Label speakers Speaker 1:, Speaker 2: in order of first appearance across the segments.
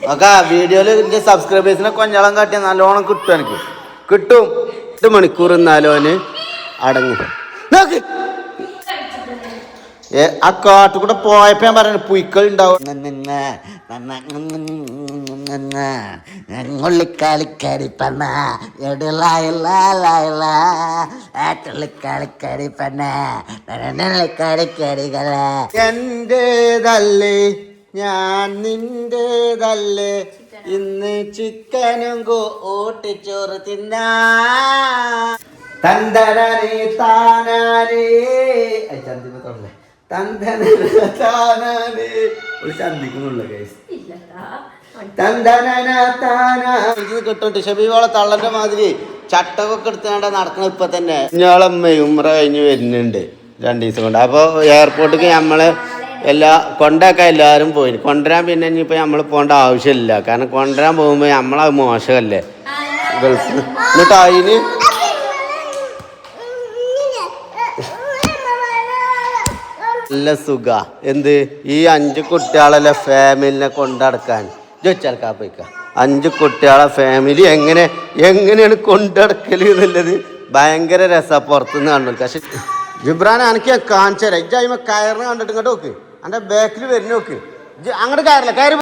Speaker 1: ഒക്കെ വീഡിയോയിൽ എന്റെ സബ്സ്ക്രൈബേഴ്സിനെ കൊഞ്ഞളം കാട്ടിയ നല്ലോണം കിട്ടും എനിക്ക് കിട്ടും എട്ട് മണിക്കൂർ എന്നാലോന് അടങ്ങി നോക്ക് ഏ ആ കാട്ടുകൂടെ പോയപ്പോ ഞാൻ പറഞ്ഞു പുയ്ക്കൾ ഉണ്ടാവും
Speaker 2: ഉള്ളിക്കാലിക്കടി പണ്ണ എടിലായില്ലായില്ലാട്ടുള്ളിക്കാലിക്കടി പണ്ണ ഉള്ളിക്കാലിക്കടികള
Speaker 1: എന്റേതല്ലേ ഞാൻ നിന്റേതല്ലേ. ഇന്ന് ചിക്കനും കൂട്ടിച്ചോറ് തിന്നാ. തന്തനേ താനാനേ. ഐ, ചന്തിമത്തോളല്ലേ തന്തനേ താനാനേ. ഒരു ചന്തിക്കുന്നുള്ള കേസ് തന്തനന താനാ. ഇത് കിട്ടും ഷബീവോളെ തള്ളന്റെ മാതിരി ചട്ടകൊക്കെ എടുത്തുകൊണ്ട് നടക്കണ ഇപ്പൊ തന്നെ. ഞങ്ങളമ്മയും ഉമ്ര കഴിഞ്ഞ് വരുന്നുണ്ട്. രണ്ടു ദിവസം കൊണ്ട് അപ്പോൾ എയർപോർട്ടിക്ക് നമ്മൾ എല്ലാ കൊണ്ടൊക്കെ എല്ലാവരും പോയി കൊണ്ടുവരാൻ പിന്നെ ഇനിയിപ്പോൾ നമ്മൾ പോകേണ്ട ആവശ്യമില്ല. കാരണം കൊണ്ടുവരാൻ പോകുമ്പോൾ നമ്മളത് മോശമല്ലേ? ഗൾഫ്. എന്നിട്ട് അതിന് നല്ല സുഖ. എന്ത്? ഈ അഞ്ച് കുട്ടികളല്ലേ ഫാമിലിനെ കൊണ്ടടക്കാൻ? ചോദിച്ചാൽക്കാ പോയിക്ക. അഞ്ച് കുട്ടികളെ ഫാമിലി എങ്ങനെ എങ്ങനെയാണ് കൊണ്ടടക്കൽ എന്നുള്ളത് ഭയങ്കര രസാ പുറത്തുനിന്ന് കണ്ടു പക്ഷെ ജിബ്രാൻ എനിക്ക് കാണിച്ചു തരാം ഇജ്ജ് അതിമ കയറിന് കണ്ടിട്ട് ഇങ്ങോട്ട് നോക്ക്. എന്റെ ബാക്കിൽ വരുന്ന നോക്ക് അങ്ങട് അങ്ങോട്ട് കയറില്ല കയറി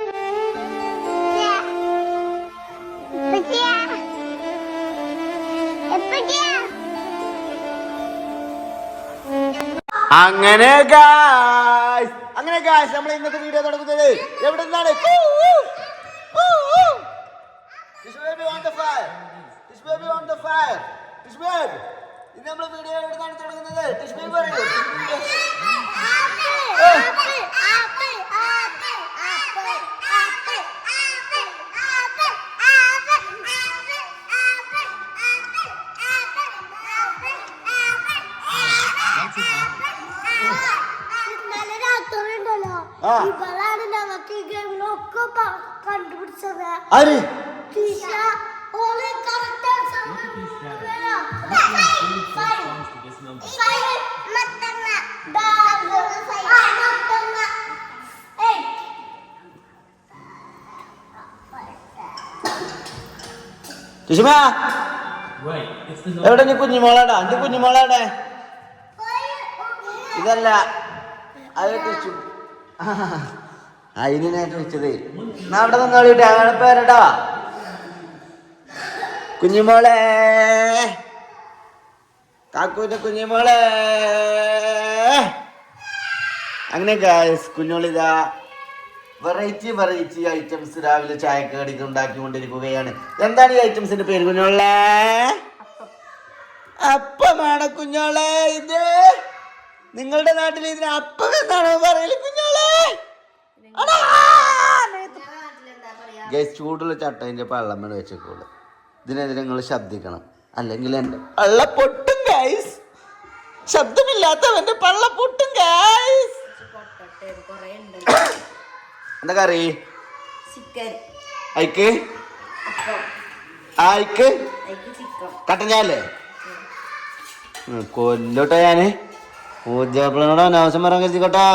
Speaker 1: അങ്ങനെ ഗായ്സ് അങ്ങനെ ഗായ്സ് നമ്മൾ ഇന്നത്തെ വീഡിയോ തുടങ്ങുന്നത് എവിടെ നിന്നാണ് This baby on the fire. This baby on the fire. This baby. ഇത് നമ്മൾ വീഡിയോ നിന്നാണ് തുടങ്ങുന്നത് ടിഷ്മി പറയൂ.
Speaker 3: ഇവളാണ് ഞങ്ങൾക്ക് ഈ ഗെയിമിലൊക്കെ കണ്ടുപിടിച്ചത്.
Speaker 1: ആര്?
Speaker 3: ഓൾ ആ സമയം. Five. മത്തങ്ങ. Dog. ആ, മത്തങ്ങ. Eight.
Speaker 1: സുഷമ എവിടെ നീ കുഞ്ഞുമോളാടാ എന്റെ കുഞ്ഞുമോളാടെ ഇതല്ല അത് ടീച്ചു അതിന് ഞാൻ ചോദിച്ചത് എന്നാ അവിടെ നിന്ന് നിന്നോളിട്ടെ അങ്ങനെ പേരടാ കുഞ്ഞുമോളെ കാക്കൂന്റെ കുഞ്ഞുമോളെ അങ്ങനെ ഗായസ് കുഞ്ഞോളിതാ വെറൈറ്റി വെറൈറ്റി ഐറ്റംസ് രാവിലെ ചായക്ക് കടിക്ക് ഉണ്ടാക്കിക്കൊണ്ടിരിക്കുകയാണ്. എന്താണ് ഈ ഐറ്റംസിന്റെ പേര് കുഞ്ഞോളെ അപ്പമാണ് കുഞ്ഞോളെ ഇത്. നിങ്ങളുടെ നാട്ടിൽ ഇതിന് അപ്പം എന്നാണോ പറയൽ കുഞ്ഞോളെ ഗൈസ് ചൂടുള്ള ചട്ടയിന്റെ പള്ളമ്മ വെച്ചേക്കോളൂ ഇതിനെതിരെ നിങ്ങൾ ശബ്ദിക്കണം അല്ലെങ്കിൽ എന്റെ പള്ള ശബ്ദമില്ലാത്തവന്റെ പള്ള പൊട്ടും എന്താ കറി? അയക്ക്? അയക്ക്?
Speaker 2: ചിക്കൻ.
Speaker 1: കട്ടഞ്ഞാലേ കൊല്ലോട്ടോ ഞാൻ. പൂജാപ്പിളനോട് അനാവശ്യം പറയാൻ കരുതിക്കോട്ടോ.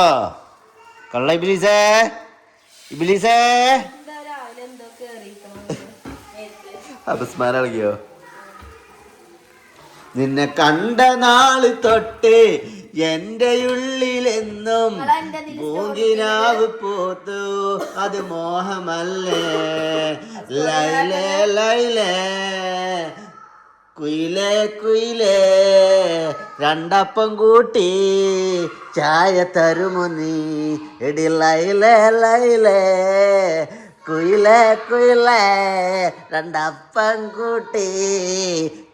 Speaker 1: കള്ള ഇബിലീസേ. ഇബിലീസേ. അപസ്മാരം ഇളകിയോ നിന്നെ കണ്ട നാൾ തൊട്ട് എന്റെ ഉള്ളിലെന്നും പൂങ്കിനാവ് പോത്തു. അത് മോഹമല്ലേ. ലൈലേ ലൈലേ. കുയിലേ കുയിലേ. രണ്ടപ്പം കൂട്ടി ചായ തരുമോ നീ? എടി ലൈലേ ലൈലേ. കുയിലേ കുയില രണ്ടപ്പം കൂട്ടി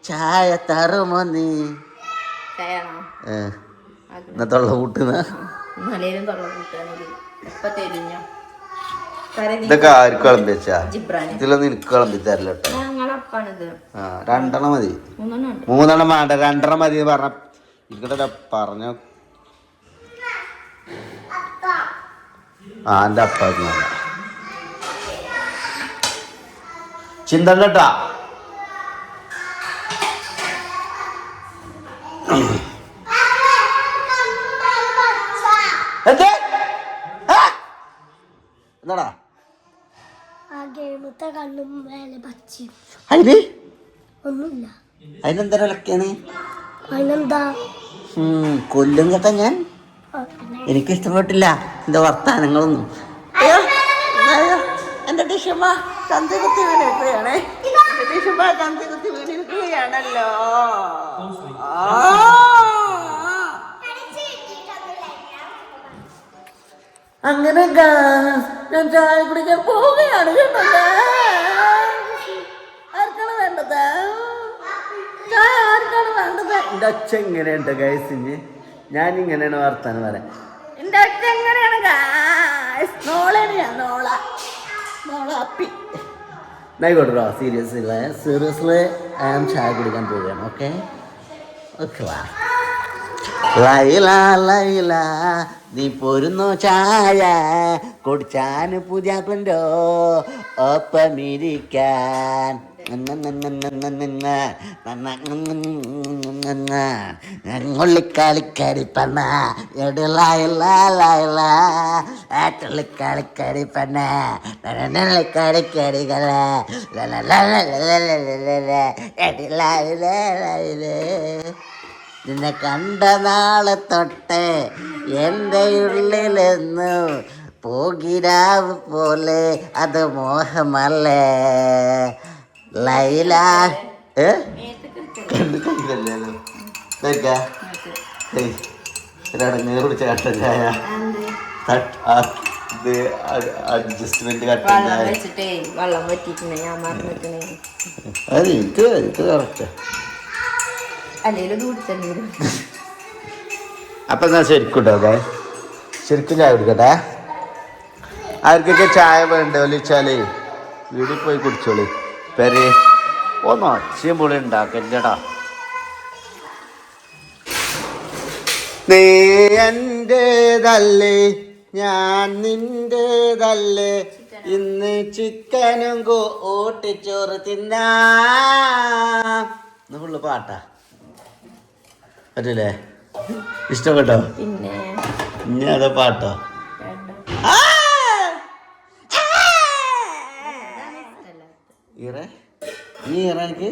Speaker 1: ചായ തറുമോ നീ? തൊള്ള കൂട്ടുന്ന ഇതൊക്കെ ആർക്ക് വിളമ്പി വെച്ചാ
Speaker 2: ജിബ്രാന്.
Speaker 1: ഇതിലൊന്നും എനിക്ക് വിളമ്പി തരില്ല കേട്ടോ
Speaker 2: ഞങ്ങളപ്പാണിത്
Speaker 1: ആ രണ്ടെണ്ണം മതി.
Speaker 2: മൂന്നെണ്ണം
Speaker 1: വേണ്ട രണ്ടെണ്ണം മതി പറഞ്ഞ ഇരിക്കട്ടെ പറഞ്ഞ. ആ എന്റെ അപ്പ ചിന്തണ്ടട്ടാ എന്ത്? എന്താടാ?
Speaker 4: അതിന്? അതിനെന്താ കൊല്ലും കേട്ടാ ഞാൻ. എനിക്ക് ഇഷ്ടപ്പെട്ടില്ല എന്റെ വർത്താനങ്ങളൊന്നും. എന്റെ ടിഷമ്മ ചന്തി കുത്തി വീണിരിക്കുകയാണേ. എന്റെ ടിഷമ്മ ചന്തി കുത്തി വീണിരിക്കുകയാണല്ലോ. അങ്ങനെ ഗാ- ഞാൻ ചായ കുടിക്കാൻ പോവുകയാണ് കേട്ടത് ആർക്കാണ് വേണ്ടത്? ചായ ആർക്കാണ് വേണ്ടത്?
Speaker 1: എന്റെ അച്ഛൻ എങ്ങനെയുണ്ട് ഗൈസിന് ഞാൻ ഇങ്ങനെയാണ് വർത്താനം പറയാം.
Speaker 4: എന്റെ അച്ഛൻ എങ്ങനെയാണ് guys? നോളയാണ് നോള. നോള അപ്പി
Speaker 1: സീരിയസ് സീരിയസ്ലി? ഐ ആം ചായ കുടിക്കാൻ പോവുകയാണ്. ഓക്കെ? ഓക്കെ വാ.
Speaker 4: ലൈല ലൈല നീ പോരുന്നു ചായ. കുടിച്ചാൻ കൊണ്ടോ ഒപ്പമിരിക്കാൻ. ഉള്ളിക്കാലിക്കടി പണ്ണ എടിലായില്ലായില്ല പണ്ണ കളിക്കടികളെ എടിലായില്ലേ നിന്നെ കണ്ട നാളെ തൊട്ട് എന്റെ ഉള്ളിലെന്നു പോകിരാവ് പോലെ അത് മോഹമല്ലേ ലൈല. ഏ?
Speaker 1: കട്ടൻ ചായ ഇത് അഡ്ജസ്റ്റ്മെന്റ് കട്ടൻ ചായ അത് എനിക്ക് എനിക്ക് കറക്റ്റ് അപ്പൊ ഞാൻ ശരിക്കും കേട്ടോ ശരിക്കും ചായ കുടിക്കട്ടെ? ആർക്കൊക്കെ ചായ വേണ്ടോ? വെച്ചാൽ വീട്ടിൽ പോയി കുടിച്ചോളി. പെരെ ഒന്ന് ഒച്ചയും പൊളി ഉണ്ടാക്കല്ലടാ നീ എന്റെതല്ലേ ഞാൻ നിന്റെതല്ലേ ഇന്ന് ചിക്കനും കൂട്ടിച്ചോറ് തിന്നാ. ഫുള്ള് പാട്ടാ. പറ്റൂലേ? ഇഷ്ടപ്പെട്ടോ?
Speaker 2: പിന്നെ?
Speaker 1: ഇനി അതോ പാട്ടോ. ഈറ? നീ ഈറ എനിക്ക്?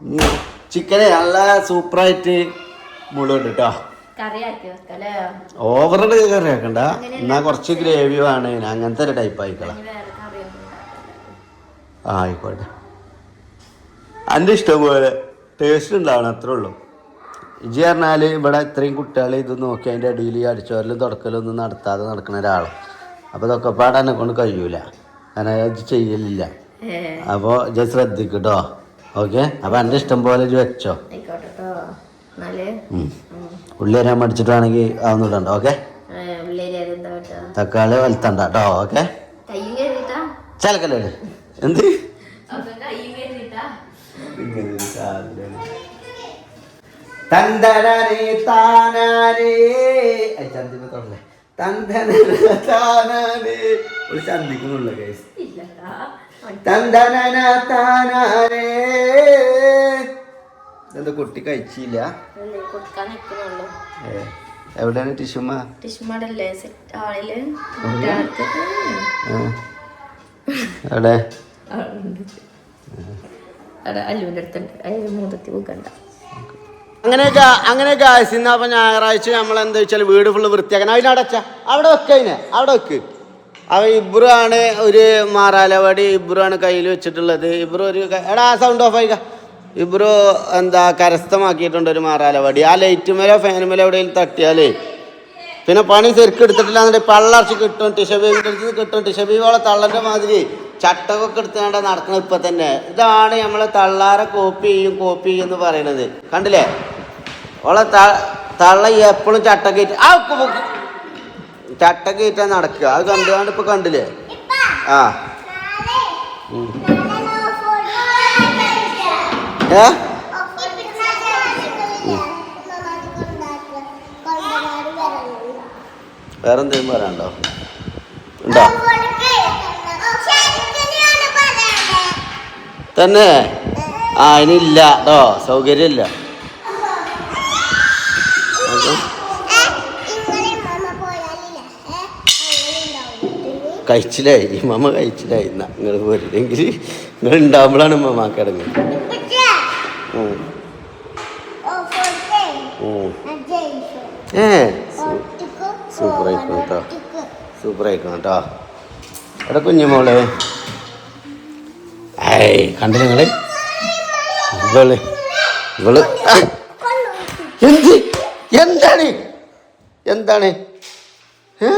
Speaker 1: നീ ചിക്കനെ നല്ല സൂപ്പറായിട്ട് മുളുണ്ട് കേട്ടോ ഓവറുടെ കറി ആക്കണ്ട എന്നാ കുറച്ച് ഗ്രേവി വേണേ അങ്ങനത്തെ ഒരു ടൈപ്പ് ആയിക്കളാം. ആ ആയിക്കോട്ടെ. എന്റെ ഇഷ്ടം പോലെ ടേസ്റ്റ് ഉണ്ടാവണം അത്രേ ഉള്ളൂ. ഇജി പറഞ്ഞാൽ ഇവിടെ ഇത്രയും കുട്ടികൾ ഇത് നോക്കി അതിന്റെ അടിയിൽ അടിച്ചോരലും തുടക്കലും ഒന്നും നടത്താതെ നടക്കുന്ന ഒരാളാണ് അപ്പോൾ ഇതൊക്കെ പാടാനെ കൊണ്ട് കഴിയൂല. കാരണം ഇത് ചെയ്യലില്ല. അപ്പോൾ ഇജ ശ്രദ്ധിക്കട്ടോ? ഓക്കെ? അപ്പോൾ എന്റെ ഇഷ്ടം പോലെ വെച്ചോ? ഉള്ളേരി. ഉള്ളി മടിച്ചിട്ടാണെങ്കിൽ അതൊന്നും ഇടണ്ട ഓക്കെ? തക്കാളി വലുത്തണ്ട കേട്ടോ ഓക്കെ? ചിലക്കല്ലേ എന്ത്?
Speaker 2: അപ്പൊ
Speaker 1: ഒരു ചന്ദിക്കുന്നുള്ള കേസ്
Speaker 2: ഇല്ലടാ
Speaker 1: തന്തനന താനാനേ എന്താ കുട്ടി കഴിച്ചില്ല എവിടെയാണ് ടിഷുമ്മ
Speaker 2: ടിഷ്മടല്ലേ അവിടെ അല്ലുവിന്റെ അടുത്തുണ്ട്. അതിന് മൂന്നത്തി പോക്കണ്ട
Speaker 1: അങ്ങനെയൊക്കെ അങ്ങനെയൊക്കെ ആവശ്യം അപ്പൊ ഞായറാഴ്ച നമ്മൾ എന്താ വെച്ചാൽ വീട് ഫുള്ള് വൃത്തിയാക്കണം. അതിനടച്ച അവിടെ വെക്കതിനെ അവിടെ വെക്ക്. അവ ഇബ്രു ആണ് ഒരു മാറാലവടി ഇബ്രു ആണ് കയ്യിൽ വെച്ചിട്ടുള്ളത്. ഇബ്രു ഒരു എടാ സൗണ്ട് ഓഫ് ആയിക്ക. ഇബ്രു എന്താ കരസ്ഥമാക്കിയിട്ടുണ്ട് ഒരു മാറാലവടി. ആ ലൈറ്റ് മേലോ ഫാൻ മേലോ എവിടെയെങ്കിലും തട്ടിയാലേ. പിന്നെ പണി ശരിക്കും എടുത്തിട്ടില്ല എന്നിട്ട് പള്ളർച്ച് കിട്ടും ടിഷബീവിന്റെ അടുത്ത് കിട്ടും. ടിഷബീവോളെ തള്ളന്റെ മാതിരി ചട്ടകൊക്കെ എടുത്തുകൊണ്ട് നടക്കണം ഇപ്പം തന്നെ. ഇതാണ് നമ്മളെ തള്ളാരെ കോപ്പി ചെയ്യും കോപ്പി ചെയ്യും എന്ന് പറയണത്. കണ്ടില്ലേ? ഓളെ തള്ള എപ്പോഴും ചട്ടക്കേറ്റ് ആ ഉക്ക് കയറ്റാൻ നടക്കുക. അത് കണ്ടുകൊണ്ട് ഇപ്പൊ കണ്ടില്ലേ? ആ. ഏ? വേറെ എന്തെങ്കിലും പറയാനുണ്ടോ? ഉണ്ടോ? തന്നെ? ആ ഇനിയില്ല കേട്ടോ സൗകര്യമില്ല. കഴിച്ചില്ലായി ഇമ്മമ്മ കഴിച്ചില്ലായി എന്നാ നിങ്ങൾ വരില്ലെങ്കിൽ നിങ്ങൾ
Speaker 3: ഉണ്ടാവുമ്പോഴാണ് ഇമ്മമ്മ കിടങ്ങി
Speaker 1: ഏ സൂപ്പർ ആയിക്കണം കേട്ടോ സൂപ്പർ ആയിക്കണം കേട്ടോ എടാ കുഞ്ഞുമോളെ. ഏയ് കണ്ടില്ല നിങ്ങൾ ഇവൾ ഇവൾ. എന്ത്? എന്താണ്? എന്താണ്? ഏ?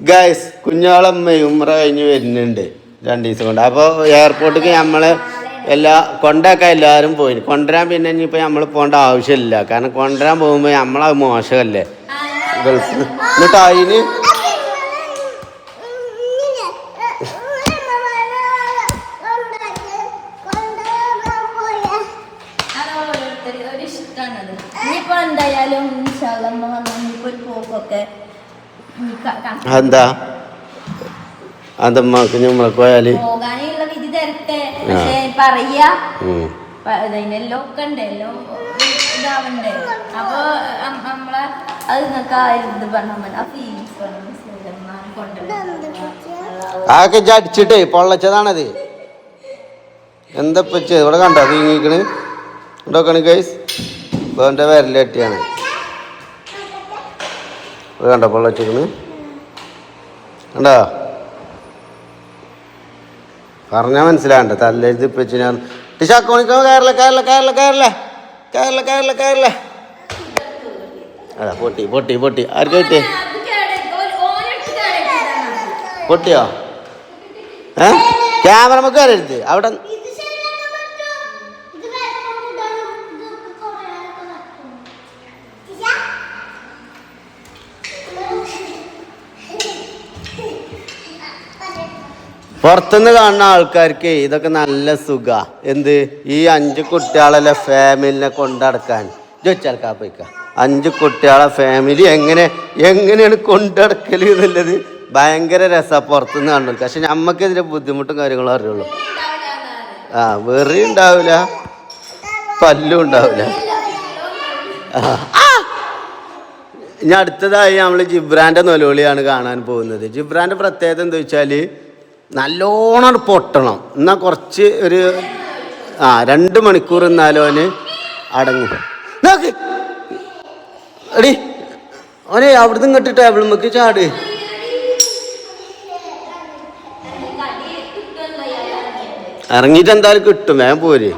Speaker 1: ഗൈസ് കുഞ്ഞോളമ്മയും ഉമ്ര കഴിഞ്ഞ് വരുന്നുണ്ട്. രണ്ട് ദിവസം കൊണ്ട് അപ്പോൾ എയർപോർട്ടിലേക്ക് നമ്മൾ എല്ലാ കൊണ്ടൊക്കെ എല്ലാവരും പോയി കൊണ്ടുവരാൻ പിന്നെ ഇനിയിപ്പോൾ നമ്മൾ പോകേണ്ട ആവശ്യമില്ല. കാരണം കൊണ്ടുവരാൻ പോകുമ്പോൾ നമ്മളത് മോശമല്ലേ? ഗൾഫ്. എന്നിട്ട് അതിന്
Speaker 2: ഇനിയിപ്പോൾ എന്തായാലും ശകലം പോക്കൊക്കെ
Speaker 1: എന്താ അതമ്മക്ക്
Speaker 2: നമ്മളെ
Speaker 1: പോയാൽ ആക്കെ അടിച്ചിട്ടേ പൊള്ളച്ചതാണത് എന്താ ഇവിടെ കണ്ടോ നീങ്ങിക്കണ് ഉണ്ടോക്കണ് ഗൈസ് ഇപ്പൊ എന്റെ വരലട്ടിയാണ് അത് കണ്ടപ്പോൾ വെള്ളം കണ്ടോ? പറഞ്ഞാൽ മനസ്സിലാണ്ട് തല്ലെഴുതി ഞാൻ ടിഷാ കോണിക്കോ കയറില്ല കയറില്ല കയറില്ല കയറില്ല? കയറില്ല കയറില്ല കയറില്ല? അതാ പൊട്ടി പൊട്ടി പൊട്ടി. ആർക്ക് കിട്ടി? പൊട്ടിയോ? ഏ? ക്യാമറ നമുക്ക് കയറരുത് അവിടെ പുറത്തുനിന്ന് കാണുന്ന ആൾക്കാർക്ക് ഇതൊക്കെ നല്ല സുഖ. എന്ത്? ഈ അഞ്ച് കുട്ടികളെ ഫാമിലിനെ കൊണ്ടടക്കാൻ? ചോദിച്ചാൽ പോയിക്ക. അഞ്ച് കുട്ടികളെ ഫാമിലി എങ്ങനെ എങ്ങനെയാണ് കൊണ്ടടക്കൽ എന്നുള്ളത് ഭയങ്കര രസമാണ് പുറത്തുനിന്ന് കാണുന്നത് പക്ഷെ നമ്മക്ക് ഇതിന്റെ ബുദ്ധിമുട്ടും കാര്യങ്ങളും അറിയുള്ളൂ. ആ വെറി ഉണ്ടാവില്ല പല്ലും ഉണ്ടാവില്ല. ഇനി അടുത്തതായി നമ്മൾ ജിബ്രാന്റെ നൊലോളിയാണ് കാണാൻ പോകുന്നത്. ജിബ്രാന്റെ പ്രത്യേകത എന്താ വെച്ചാൽ നല്ലോണം പൊട്ടണം. എന്നാൽ കുറച്ച് ഒരു ആ രണ്ട് മണിക്കൂർ എന്നാലും അവന് അടങ്ങി. എടി അവനെ അവിടുന്ന് ഇങ്ങോട്ട് ടേബിൾ നമുക്ക് ചാട്. ഇറങ്ങിയിട്ട് എന്തായാലും കിട്ടും വേഗം പോര്.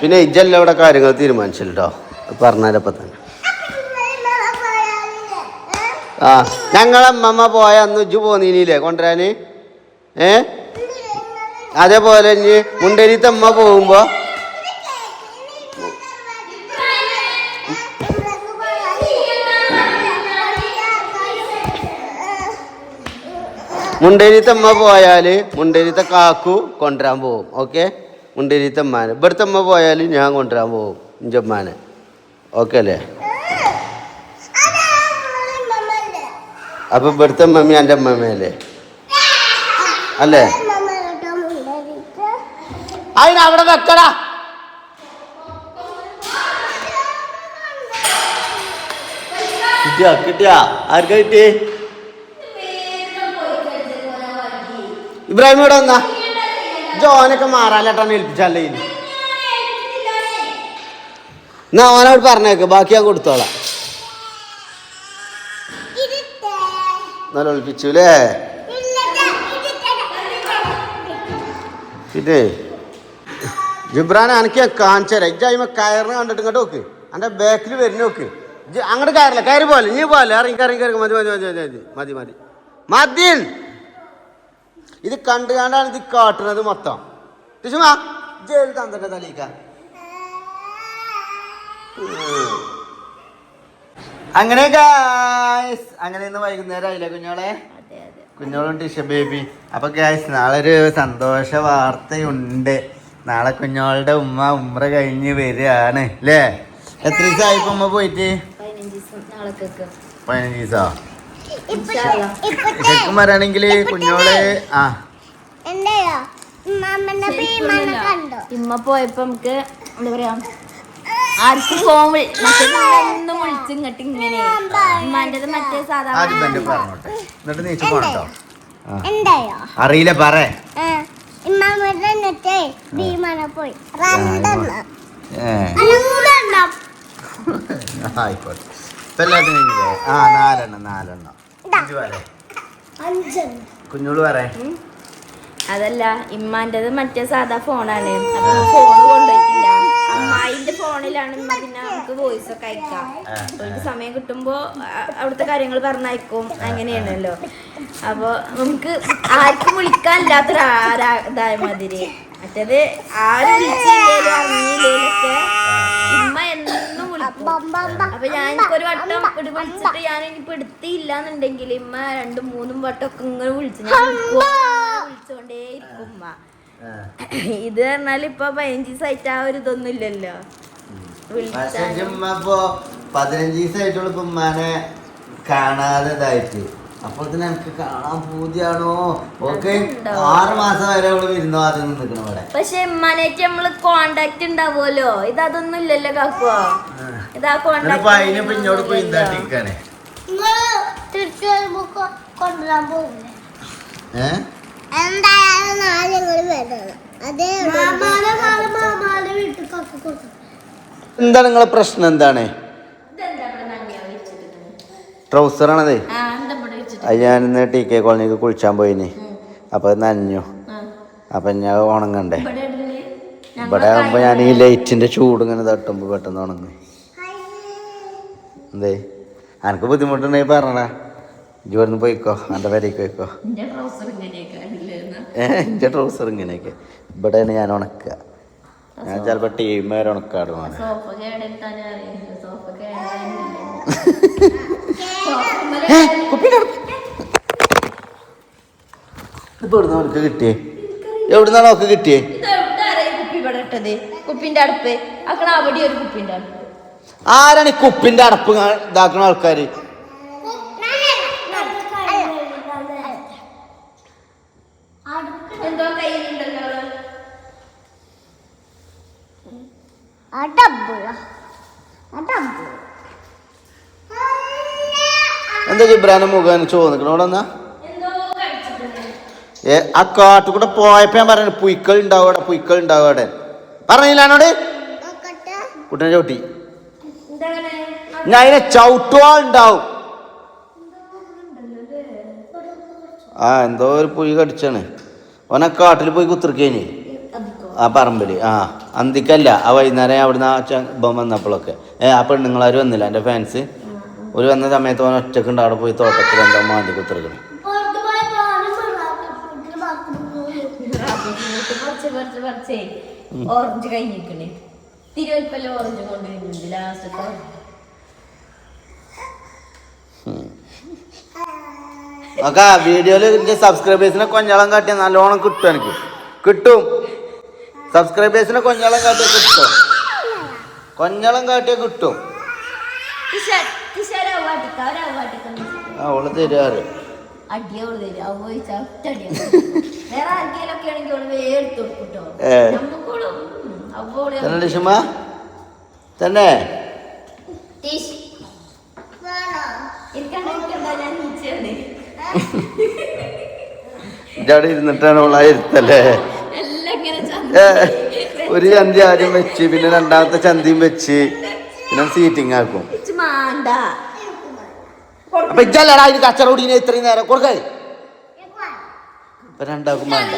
Speaker 1: പിന്നെ ഇജ്ജല്ല ഇവിടെ കാര്യങ്ങൾ തീരുമാനിച്ചില്ലോ പറഞ്ഞാലപ്പോ തന്നെ. ആ ഞങ്ങളെ അമ്മമ്മ പോയ അന്ന് ഉജ്ജു പോന്നീനില്ലേ കൊണ്ടുവരാന്? ഏ? അതേപോലെ ഇനി മുണ്ടേരിത്തെ അമ്മ പോകുമ്പോ? മുണ്ടേരിത്തെ അമ്മ പോയാൽ മുണ്ടേരിത്തെ കാക്കു കൊണ്ടുവരാൻ പോകും ഓക്കെ? മുണ്ടേരിത്തെ അമ്മാനെ ഇവിടുത്തെ അമ്മ പോയാൽ ഞാൻ കൊണ്ടുവരാൻ പോകും ഇഞ്ചമ്മാനെ. ഓക്കെ അല്ലേ? അപ്പൊ ഇവിടുത്തെ മമ്മി എന്റെ അമ്മമ്മയല്ലേ? അല്ലേ? അതിന് അവിടെ വെക്കടാ. കിട്ടിയാ? കിട്ടിയാ? ആർക്കാ കിട്ടി ഇബ്രാഹിം ഇവിടെ വന്നാ? ജോനൊക്കെ മാറാലേട്ടാണ് ഏൽപ്പിച്ചല്ലേ ഇനി. എന്നാ ഓനോട് പറഞ്ഞേക്ക് ബാക്കി ഞാൻ കൊടുത്തോളാം. നിലവിളിപ്പിച്ചു അല്ലേ പിന്നെ? ജിബ്രാൻ എനിക്ക് കാണിച്ചു തരാം ഇജ്ജ് അതിമ കയറിന് കണ്ടിട്ട് ഇങ്ങോട്ട് നോക്ക്. എന്റെ ബാക്കിൽ വരുന്ന നോക്ക്. അങ്ങോട്ട് കയറില്ല. കയറി പോലെ നീ പോലെ ഇറങ്ങി കയറി കയറി മതി മതി മതി മതി മതി. മതി മതി. ഇത് കണ്ടു കണ്ടാണ് ഇത് കാട്ടുന്നത് മൊത്തം. ജയിൽ തന്നെ തലീക്ക അങ്ങനെ ഗായ്സ് അങ്ങനെ ഇന്ന് വൈകുന്നേരം ആയില്ലേ കുഞ്ഞോളെ?
Speaker 2: അതെ അതെ.
Speaker 1: കുഞ്ഞോളും ടിഷ ബേബി അപ്പൊ ഗായ്സ് നാളെ ഒരു സന്തോഷ വാർത്തയുണ്ട്. നാളെ കുഞ്ഞോളുടെ ഉമ്മ ഉമ്ര കഴിഞ്ഞ് വരികയാണ് അല്ലേ എത്ര ദിവസമായി ഇപ്പൊ ഉമ്മ പോയിട്ട്?
Speaker 2: പതിനഞ്ച് ദിവസം
Speaker 1: ശരിക്കും പറയുകയാണെങ്കിൽ കുഞ്ഞോളെ ആ.
Speaker 2: ഇമ്മ പോയപ്പോ നമുക്ക് എന്താ പറയാ ആർക്കും ഫോൺ വിളി മറ്റേന്നും വിളിച്ച് ഇങ്ങോട്ട് ഇങ്ങനെ. ഉമ്മാന്റെത് മറ്റേ സാധാരണ
Speaker 1: ആദ്യം തന്നെ പറഞ്ഞോട്ടെ എന്നിട്ട് നീച്ചു പോണട്ടോ.
Speaker 3: എന്തായോ?
Speaker 1: അറിയില്ല പറ.
Speaker 3: ഇമ്മാമയുടെ എന്നിട്ട് ഭീമന പോയി. രണ്ടെണ്ണം.
Speaker 1: ഏ.
Speaker 3: മൂന്നെണ്ണം.
Speaker 1: ആയിക്കോട്ടെ. ഇപ്പൊ എല്ലാത്തിനും കഴിഞ്ഞില്ലേ ആ നാലെണ്ണം നാലെണ്ണം. അഞ്ച് പറ.
Speaker 3: അഞ്ചെണ്ണം.
Speaker 1: കുഞ്ഞോൾ പറ.
Speaker 2: അതല്ല ഇമ്മാന്റെത് മറ്റേ സാധാ ഫോണാണ്. അപ്പൊ ഫോൺ കൊണ്ടുപോയിട്ടില്ല. അമ്മായിന്റെ ഫോണിലാണ് ഇമ്മ പിന്നെ നമുക്ക് വോയിസ് ഒക്കെ അയക്കാം. അവർക്ക് സമയം കിട്ടുമ്പോ അവിടുത്തെ കാര്യങ്ങൾ പറഞ്ഞയക്കും. അങ്ങനെയാണല്ലോ. അപ്പൊ നമുക്ക് ആർക്കും വിളിക്കാനില്ലാത്തൊരു ആരാ- ഇതായ മാതിരി. മറ്റേത് ആരും വിളിച്ചില്ലേലും അറിഞ്ഞില്ലേലൊക്കെ അപ്പൊ ഞാൻ ഒരു വട്ടം ഇവിടെ വിളിച്ചിട്ട് ഞാൻ ഇനിയിപ്പോ എടുത്തില്ല എന്നുണ്ടെങ്കിൽ ഇമ്മ രണ്ടും മൂന്നും വട്ടം ഒക്കെ ഇങ്ങനെ വിളിച്ചു ഞാൻ? വിളിച്ചോണ്ടേ ഇരിക്കും ഉമ്മ ഇത് പറഞ്ഞാൽ ഇപ്പൊ പതിനഞ്ച് ദിവസമായിട്ട് ആ ഒരു ഇതൊന്നും ഇല്ലല്ലോ.
Speaker 1: പതിനഞ്ച് ദിവസമായിട്ടുള്ള ഇപ്പൊ ഉമ്മാനെ കാണാതെ ഇതായിട്ട് അപ്പോൾ തന്നെ എനിക്ക് കാണാൻ പൂതിയാണോ? ഓക്കെ ആറ് മാസം വരെ അവൾ വിരുന്നോ ആദ്യം നിൽക്കണം ഇവിടെ
Speaker 2: പക്ഷെ മനേറ്റ് നമ്മൾ കോണ്ടാക്ട് ഉണ്ടാവുമല്ലോ ഇത് അതൊന്നും ഇല്ലല്ലോ കാക്കോ. ഇതാ
Speaker 1: പോയി
Speaker 2: കോണ്ടാക്ട്
Speaker 1: ഇതാണ്ടിരിക്കാണ്
Speaker 3: നിങ്ങൾ തിരിച്ചു വരുമ്പോ കൊ- കൊണ്ടുവരാൻ പോകില്ലേ
Speaker 1: ഏഹ്
Speaker 3: എന്തായാലും നാളെ നിങ്ങൾ വരണം. അതേ മാമാടെ നാളെ മാമാടെ വീട്ടിൽ കൊക്കെ കൊടുക്കും.
Speaker 1: എന്താണ് നിങ്ങളെ പ്രശ്നം എന്താണ്? ട്രൗസറാണതേ
Speaker 2: ഇവിടെ
Speaker 1: അത് ഞാൻ ഇന്ന് ടി കെ കോളനിക്ക് കുളിച്ചാൻ പോയിന്. അപ്പൊ അത് നനഞ്ഞു. അപ്പം ഞാൻ ഉണങ്ങണ്ടേ?
Speaker 2: ഇവിടെ ആകുമ്പോൾ
Speaker 1: ഇവിടെ ഞാൻ ഈ ലൈറ്റിന്റെ ചൂട് ഇങ്ങനെ തട്ടുമ്പോ പെട്ടെന്ന് ഉണങ്ങി. എന്തേ? എനിക്ക് ബുദ്ധിമുട്ടുണ്ടെങ്കിൽ പറഞ്ഞടാ. ജോലിന്ന് ഇവിടുന്ന് പോയിക്കോ. എന്റെ പേരേക്ക് പോയിക്കോ.
Speaker 2: എന്റെ ട്രൗസർ ഇങ്ങനെയൊക്കെ ഇവിടെ
Speaker 1: ഏഹ് എന്റെ ട്രൗസർ ഇങ്ങനെയൊക്കെ. ഇവിടെയാണ് ഞാൻ ഉണക്കുക. ഞാൻ ചിലപ്പോ ടീം വരെ ഉണക്കാട് മോനെ. ഇപ്പൊ എവിടുന്ന അവർക്ക് കിട്ടിയേ? എവിടുന്നാണ് അവർക്ക് കിട്ടിയേ?
Speaker 2: ഇത് എവിടെ ആരാ ഈ കുപ്പി ഇവിടെ ഇട്ടത്? കുപ്പിന്റെ അടുപ്പ്. അക്കണ അവിടെ ഒരു കുപ്പിന്റെ അടുപ്പ്.
Speaker 1: ആരാണ് ഈ കുപ്പിന്റെ അടപ്പ് ഇതാക്കുന്ന ആൾക്കാര്?
Speaker 2: എന്തോ
Speaker 1: ഇബ്രാനും മുഖാൻ ചോദിക്കണം? എന്നാ ഏ ആ കാട്ടുകൂടെ പോയപ്പോ ഞാൻ പറഞ്ഞു പുയ്ക്കൾ ഉണ്ടാവും അവിടെ പുയ്ക്കൾ ഉണ്ടാവും അവിടെ. പറഞ്ഞില്ല എന്നോട്? കുട്ടനെ ചവിട്ടി. ഞാൻ അതിനെ ചവിട്ടുവാൾ ഉണ്ടാവും. ആ എന്തോ ഒരു പുഴി കടിച്ചാണ്. ഓനെ കാട്ടിൽ പോയി കുത്തിരിക്കേനി ആ പറമ്പിൽ. ആ അന്തിക്കല്ല. ആ വൈകുന്നേരം അവിടുന്ന് ആ ചമ്പം വന്നപ്പോഴൊക്കെ. ഏ ആ പെണ്ണുങ്ങളാരും വന്നില്ല. എന്റെ ഫാൻസ് ഒരു വന്ന സമയത്ത് ഓൻ ഒറ്റക്കുണ്ട് അവിടെ പോയി തോട്ടത്തിൽ എന്തോ മാന്തി കുത്തിരിക്കണം
Speaker 2: പറിച്ച്. ഓറഞ്ച് കഴിഞ്ഞിരിക്കണേ. തിരുവൽപ്പല്ല ഓറഞ്ച് കൊണ്ടുവരുന്നുണ്ട് ലാസ്റ്റത്തെ
Speaker 1: നോക്കാ വീഡിയോയിൽ എന്റെ സബ്സ്ക്രൈബേഴ്സിനെ കൊഞ്ഞാളം കാട്ടിയ നല്ലോണം കിട്ടും എനിക്ക്. കിട്ടും. സബ്സ്ക്രൈബേഴ്സിനെ കൊഞ്ഞാളം കാട്ടിയ കിട്ടും. കൊഞ്ഞാളം കാട്ടിയ കിട്ടും. അവൾ തരാറ്
Speaker 2: അടിയോൾ തരും അവ അടിയാണ് വേറെ ആർക്കെങ്കിലും ഒക്കെ ആണെങ്കിൽ വേറെ എടുത്ത് കൊടുക്കൂട്ടോ. നമുക്കോളും
Speaker 1: അവൾ ലിഷുമ തന്നെ ഇജവിടെ ഇരുന്നിട്ടാണ്
Speaker 2: ചന്തി.
Speaker 1: ഒരു ചന്തി ആദ്യം വെച്ച് പിന്നെ രണ്ടാമത്തെ ചന്തിയും വെച്ച് പിന്നെ സീറ്റിംഗ് ആക്കും.
Speaker 2: മാണ്ട.
Speaker 1: അപ്പൊ ഇജ്ജല്ലടാ ഇത് കച്ചറോടിനെ ഇത്രയും നേരം? കൊടുക്കേ. ഇപ്പൊ രണ്ടാക്കും വേണ്ട.